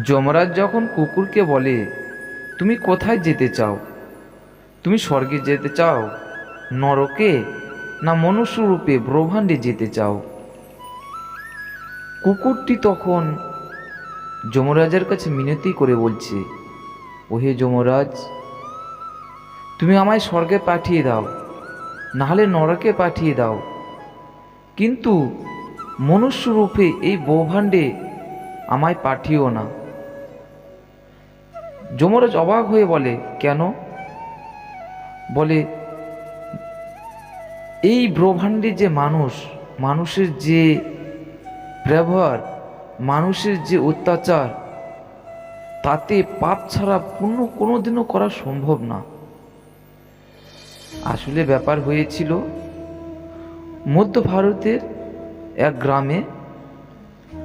যমরাজ যখন কুকুরকে বলে, তুমি কোথায় যেতে চাও? তুমি স্বর্গে যেতে চাও? নরকে? না মনুষ্যরূপে ব্রহ্মাণ্ডে যেতে চাও? কুকুরটি তখন যমরাজের কাছে মিনতি করে বলছে, ওহে যমরাজ, তুমি আমায় স্বর্গে পাঠিয়ে দাও, নাহলে নরকে পাঠিয়ে দাও। কিন্তু মনুষ্যরূপে এই ব্রহ্মাণ্ডে আমায় পাঠিও না। যমরাজ অবাক হয়ে বলে, কেন? বলে, এই ব্রহ্মাণ্ডে যে মানুষ, মানুষের যে ব্যবহার, মানুষের যে অত্যাচার, তাতে পাপ ছাড়া পুণ্য কোনোদিনও করা সম্ভব না। আসলে ব্যাপার হয়েছিল, মধ্য ভারতের এক গ্রামে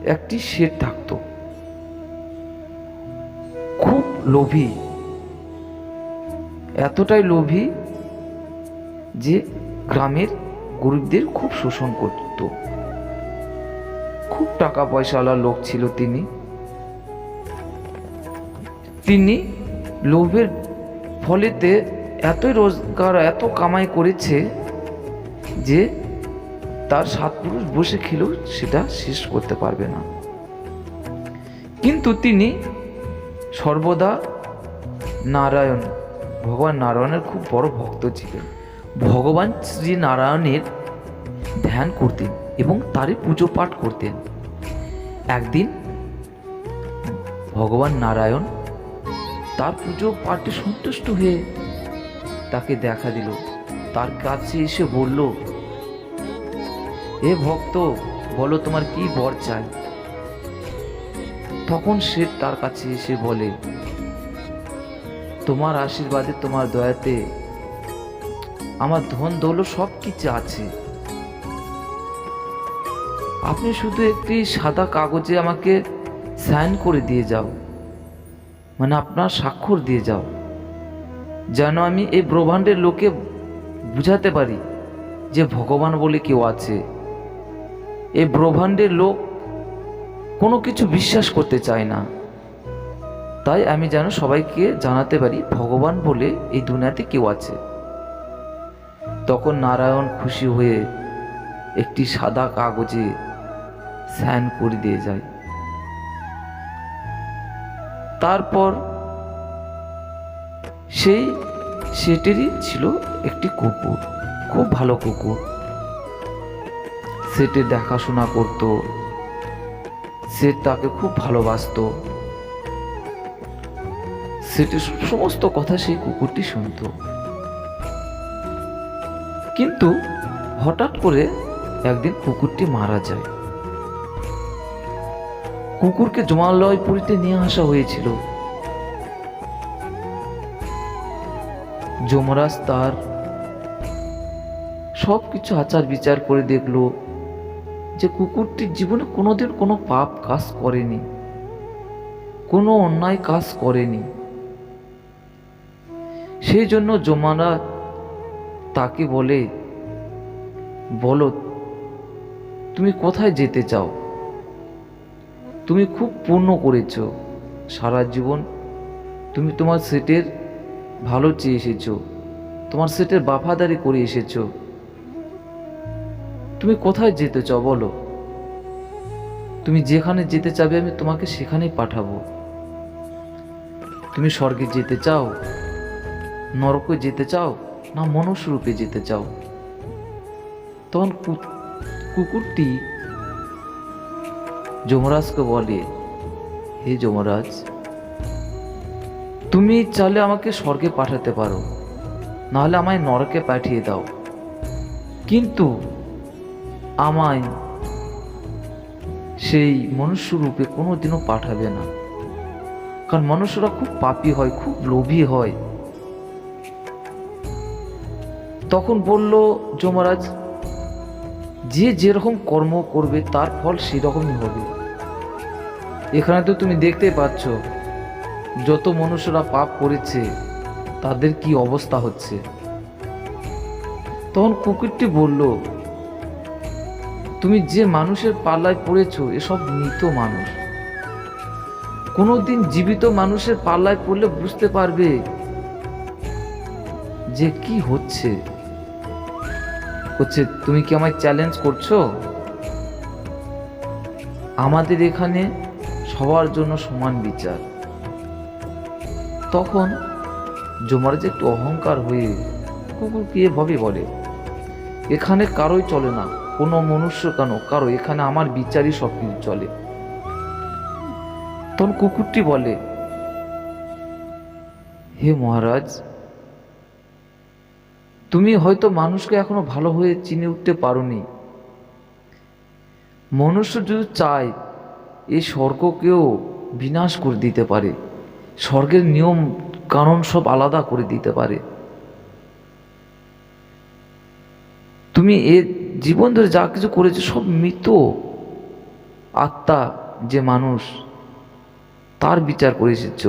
একটি শের থাকত। লোভী। এতটাই লোভী যে গ্রামের গরিবদের খুব শোষণ করত। খুব টাকা পয়সাওয়ালা লোক ছিল তিনি। তিনি লোভের ফলেতে এতই রোজগার, এত কামাই করেছে যে তার সাত পুরুষ বসে খেলেও সেটা শেষ করতে পারবে না। কিন্তু তিনি সর্বদা নারায়ণ। ভগবান নারায়ণের খুব বড় ভক্ত ছিলেন। ভগবান শ্রী নারায়ণের ধ্যান করতেন এবং তারই পুজো পাঠ করতেন। একদিন ভগবান নারায়ণ তার পুজো পাঠে সন্তুষ্ট হয়ে তাকে দেখা দিল। তার কাছে এসে বলল এ ভক্ত, বলো তোমার কি বর চাই তখন সে তার কাছে এসে বলে, তোমার আশীর্বাদে, তোমার দয়াতে আমার ধন দৌল সব কিছু আছে। আপনি শুধু একটি সাদা কাগজে আমাকে সাইন করে দিয়ে যাও মানে আপনার স্বাক্ষর দিয়ে যাও, যেন আমি এই ব্রহ্মাণ্ডের লোকে বুঝাতে পারি যে ভগবান বলে কেউ আছে। এই ব্রহ্মাণ্ডের লোক কোনো কিছু বিশ্বাস করতে চায় না। তাই আমি যেন সবাইকে জানাতে পারি, ভগবান বলে এই দুনিয়াতে কেউ আছে। তখন নারায়ণ খুশি হয়ে একটি সাদা কাগজে সাইন করে দিয়ে যায়। তারপর সেই সেটেরই ছিল একটি কুকুর, খুব ভালো কুকুর। সেটে দেখাশোনা করত। সে তাকে খুব ভালোবাসতো। সেটি সমস্ত কথা সেই কুকুরটি শুনত। কিন্তু হঠাৎ করে একদিন কুকুরটি মারা যায়। কুকুরকে জমালয়পুরীতে নিয়ে আসা হয়েছিল। যমরাজ তার সব কিছু আচার বিচার করে দেখল। যে কুকুরটির জীবনে কোনোদিন কোনো পাপ কাজ করেনি, কোনো অন্যায় কাজ করেনি। সেই জন্য জমানা তাকে বলে, বলো, তুমি কোথায় যেতে চাও? তুমি খুব পূর্ণ করেছ। সারা জীবন তুমি তোমার সেটের ভালো চেয়ে এসেছ, তোমার সেটের বাফাদারি করে এসেছ। তুমি কোথায় যেতে চাও বলো? তুমি যেখানে যেতে চাবে আমি তোমাকে সেখানেই পাঠাবো। তুমি স্বর্গে যেতে চাও? নরকে যেতে চাও? না মনুষ্য রূপে যেতে চাও? তখন কুকুরটি যমরাজকে বলে, হে যমরাজ, তুমি চাইলে আমাকে স্বর্গে পাঠাতে পারো। নাহলে আমায় নরকে পাঠিয়ে দাও। কিন্তু আমায় সেই মনুষ্য রূপে কোনোদিনও পাঠাবে না। কারণ মনুষ্যরা খুব পাপী হয়, খুব লোভী হয়। তখন বলল যমরাজ, যে যেরকম কর্ম করবে, তার ফল সেরকমই হবে। এখানে তো তুমি দেখতে পাচ্ছ, যত মনুষ্যরা পাপ করেছে, তাদের কি অবস্থা হচ্ছে। তখন কুকুরটি বলল তুমি যে মানুষের পাল্লায় পড়েছো, এসব মৃত মানুষ। কোনোদিন জীবিত মানুষের পাল্লায় পড়লে বুঝতে পারবে যে কি হচ্ছে। হচ্ছে, তুমি কি আমায় চ্যালেঞ্জ করছ? আমাদের এখানে সবার জন্য সমান বিচার। তখন জমার যে একটু অহংকার হয়ে কুকুরকে এভাবে বলে, এখানে কারোই চলে না। কোনো মনুষ্য কেন? কারও এখানে আমার বিচারই সব কিছু চলে। তখন কুকুরটি বলে, হে মহারাজ, তুমি হয়তো মানুষকে এখনও ভালো হয়ে চিনে উঠতে পারোনি। মনুষ্য যদি চায়, এই স্বর্গকেও বিনাশ করে দিতে পারে। স্বর্গের নিয়ম, কানুন সব আলাদা করে দিতে পারে। তুমি এ জীবন ধরে যা কিছু করেছে সব মৃত আত্মা যে মানুষ, তার বিচার করে এসেছ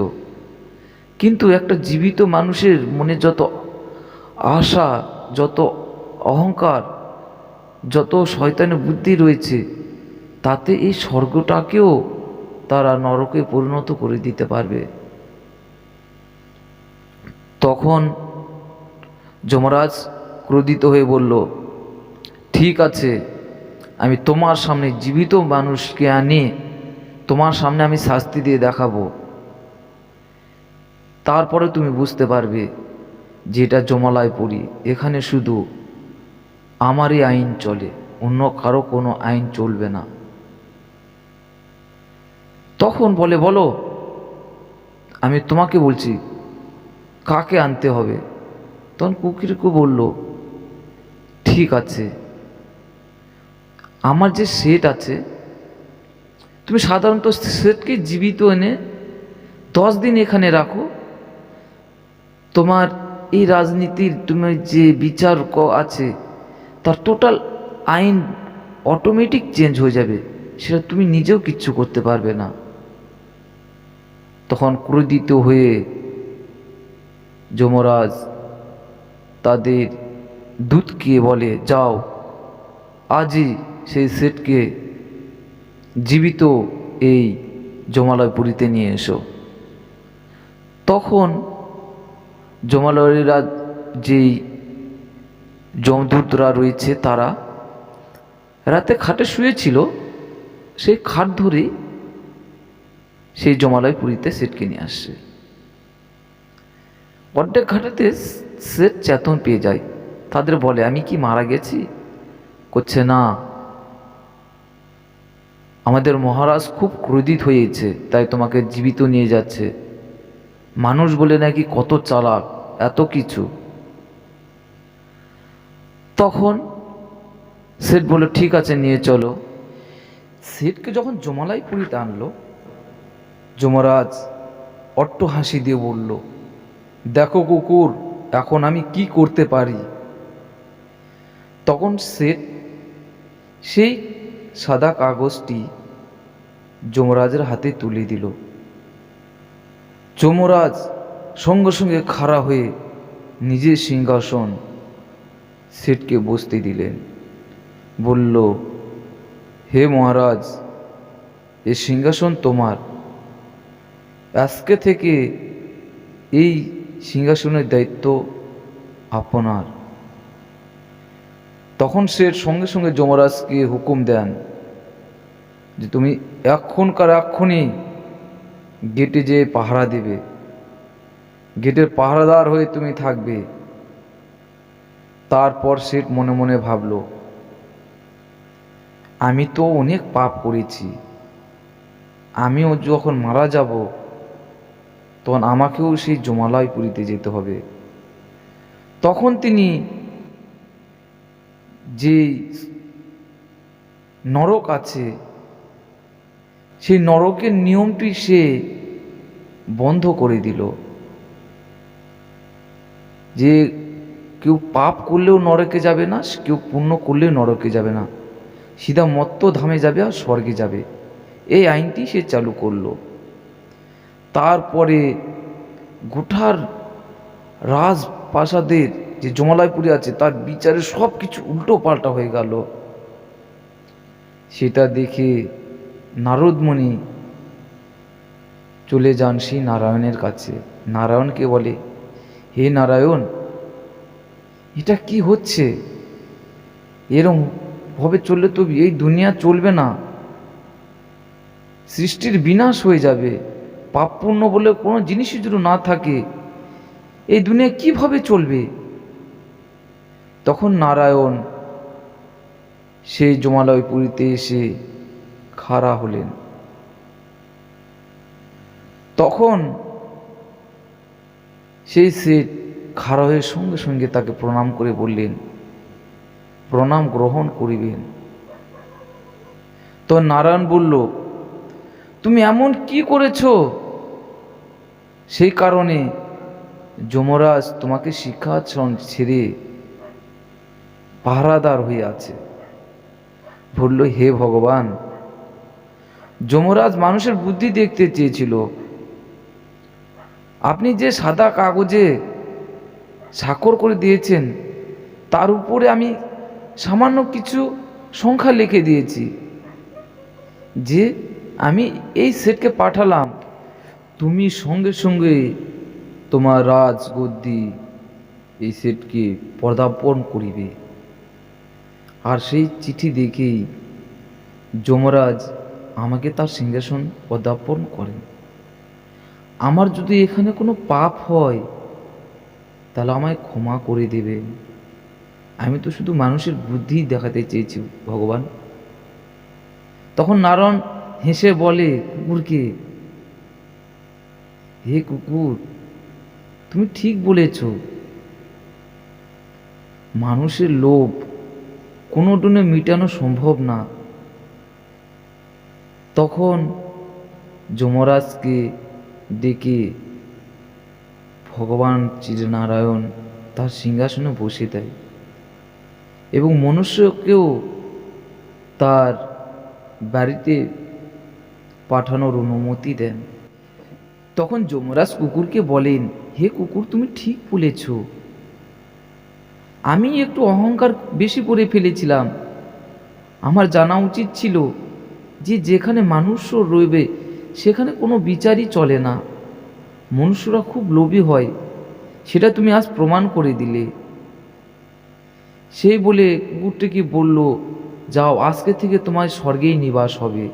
কিন্তু একটা জীবিত মানুষের মনে যত আশা, যত অহংকার, যত শয়তানের বুদ্ধি রয়েছে, তাতে এই স্বর্গটাকেও তারা নরকে পরিণত করে দিতে পারবে। তখন যমরাজ ক্রোধিত হয়ে বলল ঠিক আছে, আমি তোমার সামনে জীবিত মানুষকে আনি, তোমার সামনে আমি শাস্তি দিয়ে দেখাবো। তারপরে তুমি বুঝতে পারবে যে এটা জমালায় পড়ি। এখানে শুধু আমারই আইন চলে, অন্য কারও কোনো আইন চলবে না। তখন বলে, বলো, আমি তোমাকে বলছি, কাকে আনতে হবে? তখন কুকিরকে বলল, ঠিক আছে আমার যে সেট আছে, তুমি সাধারণত সেটকে জীবিত এনে দশ দিন এখানে রাখো। তোমার এই রাজনীতির তুমি যে বিচার আছে, তার টোটাল আইন অটোমেটিক চেঞ্জ হয়ে যাবে, সেটা তুমি নিজেও কিচ্ছু করতে পারবে না। তখন ক্রোধিত হয়ে যমরাজ তাদের দূতকে বলে, যাও আজই সেই সেটকে জীবিত এই জমালয়পুরীতে নিয়ে এসো। তখন জমালয়েরা যেই যমদূতরা রয়েছে তারা রাতে খাটে শুয়েছিল, সেই খাট ধরেই সেই জমালয় পুরীতে সেটকে নিয়ে আসছে অর্ধেক ঘাটাতে সেট চেতন পেয়ে যায়। তাদের বলে, আমি কি মারা গেছি? করছে না। আমাদের মহারাজ খুব ক্রোধিত হয়েছে তাই তোমাকে জীবিত নিয়ে যাচ্ছে। মানুষ বলে নাকি কত চালাক, এত কিছু। তখন সেট বলল ঠিক আছে, নিয়ে চলো। সেটকে যখন জমালাই পুরীতে আনলো যমরাজ অট্ট হাসি দিয়ে বলল, দেখো কুকুর, এখন আমি কি করতে পারি? তখন সেট সেই সাদা কাগজটি যমরাজের হাতে তুলে দিল। যমরাজ সঙ্গে সঙ্গে খাড়া হয়ে নিজের সিংহাসন সেটকে বসতে দিলেন। বলল, হে মহারাজ, এ সিংহাসন তোমার। আজকে থেকে এই সিংহাসনের দায়িত্ব আপনার। তখন সে সঙ্গে সঙ্গে যমরাজকে হুকুম দেন যে তুমি এক্ষণকার এক্ষুনি গেটে যেয়ে পাহারা দেবে। গেটের পাহারাদার হয়ে তুমি থাকবে। তারপর সে মনে মনে ভাবল, আমি তো অনেক পাপ করেছি। আমিও যখন মারা যাব, তখন আমাকেও সেই জমালয় পুরীতে যেতে হবে। তখন তিনি যে নরক আছে, সেই নরকের নিয়মটি সে বন্ধ করে দিল। যে কেউ পাপ করলেও নরকে যাবে না, কেউ পুণ্য করলেও নরকে যাবে না। সিধা মত্ত ধামে যাবে আর স্বর্গে যাবে। এই আইনটি সে চালু করল। তারপরে গোঠার রাজপ্রাসাদের যে জমালয়পুরে আছে, তার বিচারে সব কিছু উল্টো পাল্টা হয়ে গেল। সেটা দেখে নারদমণি চলে যান সেই নারায়ণের কাছে। নারায়ণকে বলে, হে নারায়ণ, এটা কি হচ্ছে? এরম ভাবে চললে তো এই দুনিয়া চলবে না। সৃষ্টির বিনাশ হয়ে যাবে। পাপ পুণ্য বলে কোনো জিনিসই যদি না থাকে, এই দুনিয়া কীভাবে চলবে? তখন নারায়ণ সেই জমালয়পুরীতে এসে খাড়া হলেন। তখন সেই শেঠ খাড়া হয়ে সঙ্গে সঙ্গে তাকে প্রণাম করে বললেন, প্রণাম গ্রহণ করিবেন। তো নারায়ণ বলল, তুমি এমন কি করেছ? সেই কারণে যমরাজ তোমাকে শিক্ষাচরণ ছেড়ে পাহারাদার হয়ে আছে বলল, হে ভগবান, যমরাজ মানুষের বুদ্ধি দেখতে চেয়েছিল। আপনি যে সাদা কাগজে স্বাক্ষর করে দিয়েছেন, তার উপরে আমি সামান্য কিছু সংখ্যা লিখে দিয়েছি। যে আমি এই সেটকে পাঠালাম, তুমি সঙ্গে সঙ্গে তোমার রাজগদ্দি এই সেটকে পদার্পণ করিবে। আর সেই চিঠি দেখেই যমরাজ আমাকে তার সিংহাসন পদার্পণ করেন আমার যদি এখানে কোনো পাপ হয়, তাহলে আমায় ক্ষমা করে দেবে। আমি তো শুধু মানুষের বুদ্ধি দেখাতে চেয়েছি, ভগবান। তখন নারায়ণ হেসে বলে, কুকুরকে, হে কুকুর, তুমি ঠিক বলেছ, মানুষের লোভ কোনো দিনে মেটানো সম্ভব না। তখন যমরাজকে ডেকে ভগবান চিরনারায়ণ তার সিংহাসনে বসে দেয় এবং মনুষ্যকেও তার বাড়িতে পাঠানোর অনুমতি দেন। তখন যমরাজ কুকুরকে বলেন, হে কুকুর, তুমি ঠিক বলেছ। আমি একটু অহংকার বেশি করে ফেলেছিলাম। আমার জানা উচিত ছিল যে যেখানে মানুষও রইবে, সেখানে কোনো বিচারই চলে না। মনুষ্যরা খুব লোভী হয়, সেটা তুমি আজ প্রমাণ করে দিলে। সেই বলে কুকুরটিকে বলল, যাও, আজকে থেকে তোমার স্বর্গেই নিবাস হবে।